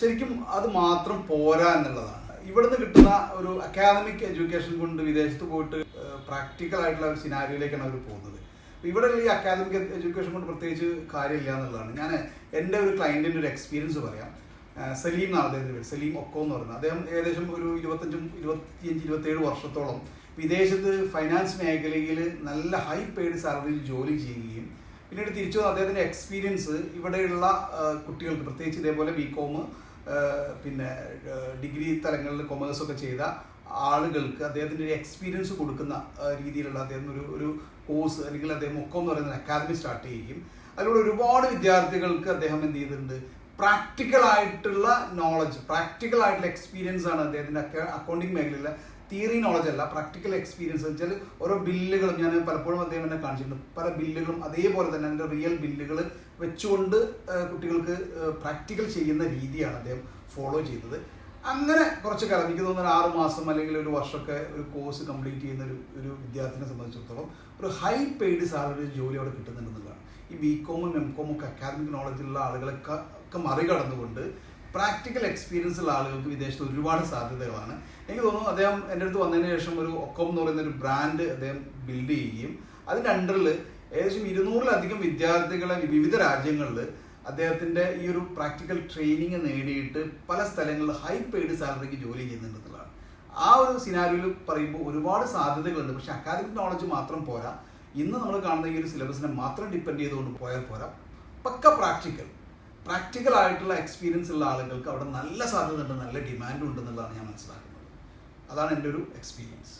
ശരിക്കും അത് മാത്രം പോരാ എന്നുള്ളതാണ്. ഇവിടുന്ന് കിട്ടുന്ന ഒരു അക്കാദമിക് എഡ്യൂക്കേഷൻ കൊണ്ട് വിദേശത്ത് പോയിട്ട് പ്രാക്ടിക്കൽ ആയിട്ടുള്ള ഒരു സിനാരിയോയിലേക്കാണ് അവർ പോകുന്നത്. ഇവിടെ ഈ അക്കാദമിക് എഡ്യൂക്കേഷൻ കൊണ്ട് പ്രത്യേകിച്ച് കാര്യമില്ല എന്നുള്ളതാണ്. ഞാൻ എന്റെ ഒരു ക്ലയന്റിന്റെ ഒരു എക്സ്പീരിയൻസ് പറയാം. സലീം എന്നാണ് അദ്ദേഹത്തിന്റെ പേര്. സലീം ഒക്കോ എന്ന് പറയുന്നത്. അദ്ദേഹം ഏകദേശം ഒരു ഇരുപത്തഞ്ചും ഇരുപത്തിയഞ്ച് ഇരുപത്തേഴ് വർഷത്തോളം വിദേശത്ത് ഫൈനാൻസ് മേഖലയിൽ നല്ല ഹൈ പെയ്ഡ് സാലറിയിൽ ജോലി ചെയ്യുകയും പിന്നീട് തിരിച്ചു അദ്ദേഹത്തിന്റെ എക്സ്പീരിയൻസ് ഇവിടെയുള്ള കുട്ടികൾക്ക് പ്രത്യേകിച്ച് ഇതേപോലെ ബി കോം പിന്നെ ഡിഗ്രി തലങ്ങളിൽ കൊമേഴ്സ് ഒക്കെ ചെയ്ത ആളുകൾക്ക് അദ്ദേഹത്തിന്റെ ഒരു എക്സ്പീരിയൻസ് കൊടുക്കുന്ന രീതിയിലുള്ള അദ്ദേഹം ഒരു ഒരു കോഴ്സ് അല്ലെങ്കിൽ അദ്ദേഹം ഒക്കം എന്ന് പറയുന്ന അക്കാദമി സ്റ്റാർട്ട് ചെയ്യുകയും അതിലൂടെ ഒരുപാട് വിദ്യാർത്ഥികൾക്ക് അദ്ദേഹം എന്ത് ചെയ്തിട്ടുണ്ട്? പ്രാക്ടിക്കൽ ആയിട്ടുള്ള നോളജ് പ്രാക്ടിക്കൽ ആയിട്ടുള്ള എക്സ്പീരിയൻസ് ആണ് അദ്ദേഹത്തിന്റെ അക്കൗണ്ടിങ് മേഖലയിലെ തിയറി നോളജ് അല്ല പ്രാക്ടിക്കൽ എക്സ്പീരിയൻസ് വെച്ചാൽ ഓരോ ബില്ലുകളും ഞാൻ പലപ്പോഴും അദ്ദേഹം എന്നെ കാണിച്ചിട്ടുണ്ട്. പല ബില്ലുകളും അതേപോലെ തന്നെ അതിന്റെ റിയൽ ബില്ലുകൾ വെച്ചുകൊണ്ട് കുട്ടികൾക്ക് പ്രാക്ടിക്കൽ ചെയ്യുന്ന രീതിയാണ് അദ്ദേഹം ഫോളോ ചെയ്തത്. അങ്ങനെ കുറച്ച് കാലം എനിക്ക് തോന്നുന്നു ആറ് മാസം അല്ലെങ്കിൽ ഒരു വർഷമൊക്കെ ഒരു കോഴ്സ് കംപ്ലീറ്റ് ചെയ്യുന്ന ഒരു ഒരു വിദ്യാർത്ഥിനെ സംബന്ധിച്ചിടത്തോളം ഒരു ഹൈ പെയ്ഡ് സാലറി ജോലി അവിടെ കിട്ടുന്നുണ്ടെന്നുള്ളതാണ് ഈ ബി കോമും എം കോമും ഒക്കെ അക്കാദമിക് നോളജുള്ള ആളുകളൊക്കെ ഒക്കെ മറികടന്നുകൊണ്ട് പ്രാക്ടിക്കൽ എക്സ്പീരിയൻസ് ഉള്ള ആളുകൾക്ക് വിദേശത്ത് ഒരുപാട് സാധ്യതകളാണ്. എനിക്ക് തോന്നുന്നു അദ്ദേഹം എന്റെ അടുത്ത് വന്നതിന് ശേഷം ഒരു ഒക്കം എന്ന് പറയുന്ന ഒരു ബ്രാൻഡ് അദ്ദേഹം ബിൽഡ് ചെയ്യുകയും അതിന്റെ അണ്ടറിൽ ഏകദേശം ഇരുന്നൂറിലധികം വിദ്യാർത്ഥികളെ വിവിധ രാജ്യങ്ങളിൽ അദ്ദേഹത്തിന്റെ ഈ ഒരു പ്രാക്ടിക്കൽ ട്രെയിനിങ് നേടിയിട്ട് പല സ്ഥലങ്ങളിൽ ഹൈ പെയ്ഡ് സാലറിക്ക് ജോലി ചെയ്യുന്നുണ്ടെന്നുള്ളതാണ് ആ ഒരു സിനാരിയോയിൽ പറയുമ്പോൾ ഒരുപാട് സാധ്യതകളുണ്ട്. പക്ഷേ അക്കാദമിക് നോളജ് മാത്രം പോരാ. ഇന്ന് നമ്മൾ കാണുന്ന ഈ ഒരു സിലബസിനെ മാത്രം ഡിപ്പെൻഡ് ചെയ്തുകൊണ്ട് പോയാൽ പോരാ. പക്ക പ്രാക്ടിക്കൽ പ്രാക്ടിക്കൽ ആയിട്ടുള്ള എക്സ്പീരിയൻസ് ഉള്ള ആളുകൾക്ക് അവിടെ നല്ല സാധ്യത ഉണ്ട് നല്ല ഡിമാൻഡും ഉണ്ടെന്നുള്ളതാണ് ഞാൻ മനസ്സിലാക്കുന്നത്. അതാണ് എന്റെ ഒരു എക്സ്പീരിയൻസ്